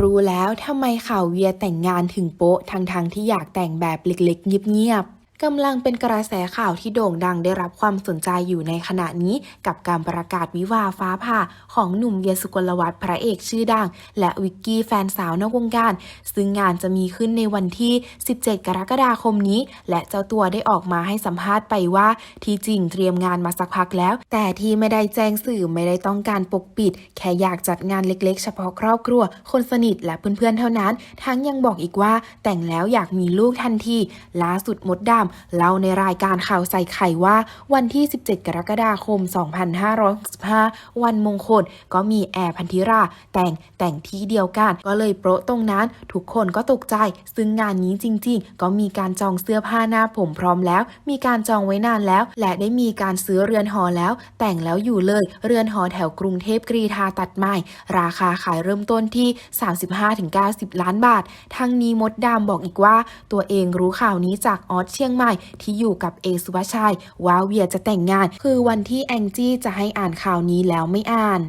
รู้แล้วทำไมข่าวเวียแต่งงานถึงโป๊ะทั้งๆที่อยากแต่งแบบเล็กๆเงียบๆ กำลังเป็นกระแสข่าวที่โด่งดังได้รับความสนใจอยู่ในขณะนี้ กับการประกาศวิวาฟ้าผ่าของหนุ่มเวียสุกลวัฒน์พระเอกชื่อดัง และวิกกี้แฟนสาวนอกวงการ ซึ่งงานจะมีขึ้นในวันที่ 17 กรกฎาคมนี้ และเจ้าตัวได้ออกมาให้สัมภาษณ์ไปว่า ที่จริงเตรียมงานมาสักพักแล้ว แต่ที่ไม่ได้แจ้งสื่อไม่ได้ต้องการปกปิด แค่อยากจัดงานเล็กๆ เฉพาะครอบครัว คนสนิทและเพื่อนๆเท่านั้น ทั้งยังบอกอีกว่า แต่งแล้วอยากมีลูกทันทีล่าสุดมดดำเล่าในรายการข่าวใส่ไข่ว่า วันที่ 17 กรกฎาคม 2565 วันมงคลก็มีแอร์พันธิรา แต่งแต่งที่เดียวกัน ก็เลยโปะตรงนั้น ทุกคนก็ตกใจ ซึ่งงานนี้จริง ๆ ก็มีการจองเสื้อผ้าหน้าผมพร้อมแล้ว มีการจองไว้นานแล้ว และได้มีการซื้อเรือนหอแล้ว แต่งแล้วอยู่เลย เรือนหอแถวกรุงเทพกรีฑาตัดใหม่ ราคาขายเริ่มต้นที่ 35-90 ล้านบาท ทั้งนี้มดดำบอกอีกว่า ตัวเองรู้ข่าวนี้จากออสเชียงใหม่ที่อยู่กับเอสุวชัยว่าเวียจะแต่งงาน คือวันที่แองจี้จะให้อ่านข่าวนี้แล้วไม่อ่าน